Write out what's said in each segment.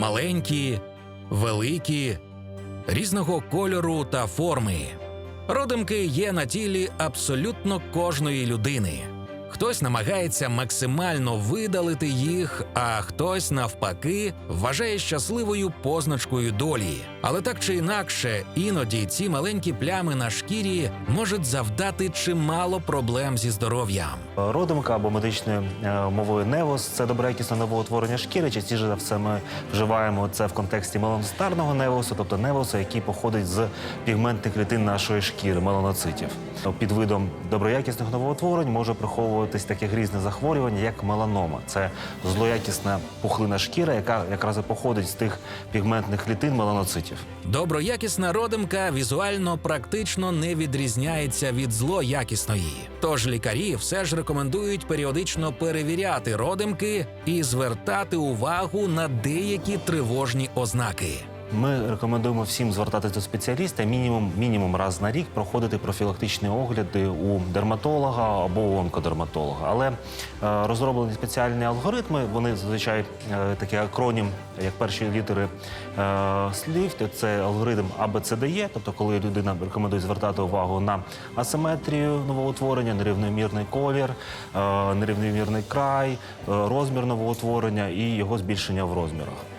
маленькі, великі, різного кольору та форми. Родимки є на тілі абсолютно кожної людини. Хтось намагається максимально видалити їх, а хтось навпаки вважає щасливою позначкою долі. Але так чи інакше, іноді ці маленькі плями на шкірі можуть завдати чимало проблем зі здоров'ям. Родимка або медичною е, мовою невус це доброякісне новоутворення шкіри. Частіше за все ми вживаємо це в контексті меланостарного невусу, тобто невусу, який походить з пігментних клітин нашої шкіри, меланоцитів. Під видом доброякісних новоутворень може приховуватись таке грізне захворювання, як меланома. Це злоякісна пухлина шкіри, яка якраз і походить з тих пігментних клітин меланоцитів. Доброякісна родимка візуально практично не відрізняється від злоякісної. Тож лікарі все ж рекомендують періодично перевіряти родимки і звертати увагу на деякі тривожні ознаки. Ми рекомендуємо всім звертатись до спеціаліста мінімум мінімум раз на рік проходити профілактичні огляди у дерматолога або у онкодерматолога. Але е, розроблені спеціальні алгоритми. Вони зазвичай е, такий акронім, як перші літери е, слів. Це алгоритм ABCDE, тобто коли людина рекомендує звертати увагу на асиметрію новоутворення, нерівномірний колір, е, нерівномірний край, е, розмір новоутворення і його збільшення в розмірах.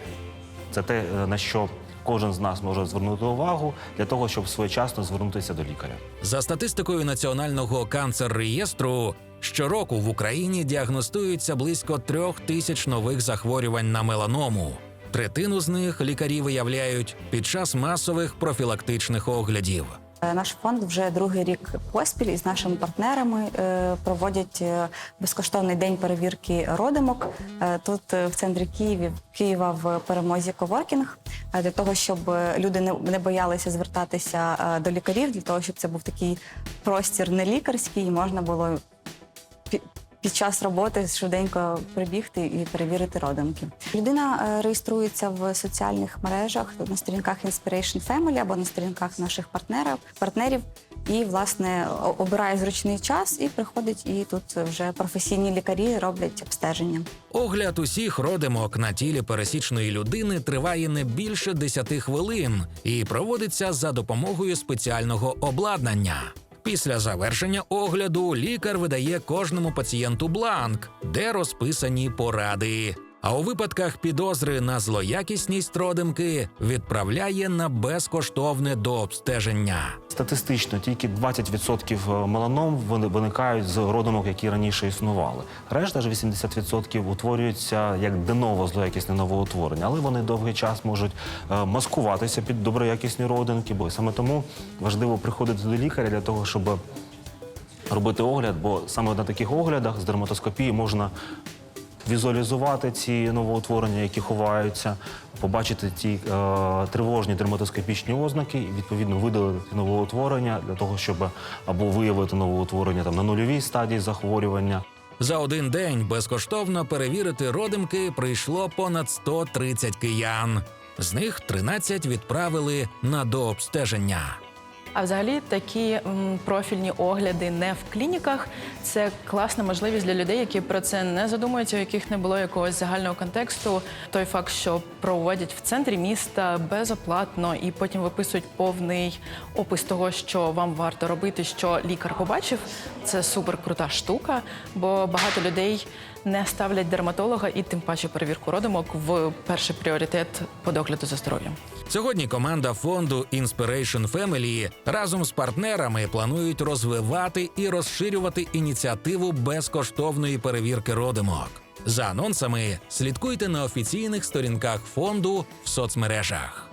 Це те, е, на що кожен з нас може звернути увагу для того, щоб своєчасно звернутися до лікаря. За статистикою Національного канцер-реєстру, щороку в Україні діагностується близько трьох тисяч нових захворювань на меланому. Третину з них лікарі виявляють під час масових профілактичних оглядів. Е, Наш фонд вже другий рік поспіль із нашими партнерами е, проводять е, безкоштовний день перевірки родимок. Тут в центрі Києві, Києва в перемозі Коворкінг. Для того, щоб люди не, боялися звертатися до лікарів, для того, щоб це був такий простір не лікарський, і можна було під час роботи швиденько прибігти і перевірити родинки. Людина е, реєструється в соціальних мережах на сторінках Inspiration Family або на сторінках наших партнерів, партнерів і власне обирає зручний час і приходить. І тут вже професійні лікарі роблять обстеження. Огляд усіх родимок на тілі пересічної людини триває не більше 10 хвилин і проводиться за допомогою спеціального обладнання. Після завершення огляду лікар видає кожному пацієнту бланк, де розписані поради. А у випадках підозри на злоякісність родимки відправляє на безкоштовне дообстеження. Статистично тільки 20% меланом вони- виникають з родимок, які раніше існували. Решта ж 80% утворюються як деново злоякісне новоутворення, але вони довгий час можуть е, маскуватися під доброякісні родинки, бо саме тому важливо приходити до лікаря для того, щоб робити огляд, бо саме на таких оглядах з дерматоскопії можна візуалізувати ці новоутворення, які ховаються, побачити ті е, тривожні дерматоскопічні ознаки, і відповідно видалити новоутворення для того, щоб або виявити новоутворення там на нульовій стадії захворювання. За один день безкоштовно перевірити родимки прийшло понад 130 киян. З них 13 відправили на дообстеження. А взагалі такі профільні огляди не в клініках. Це класна можливість для людей, які про це не задумуються, у яких не було якогось загального контексту. Той факт, що проводять в центрі міста безоплатно і потім виписують повний опис того, що вам варто робити, що лікар побачив. Це супер крута штука, бо багато людей не ставлять дерматолога і тим паче перевірку родимок в перший пріоритет по догляду за здоров'ям. Сьогодні команда фонду Inspiration Family разом з партнерами планують розвивати і розширювати ініціативу безкоштовної перевірки родимок. За анонсами слідкуйте на офіційних сторінках фонду в соцмережах.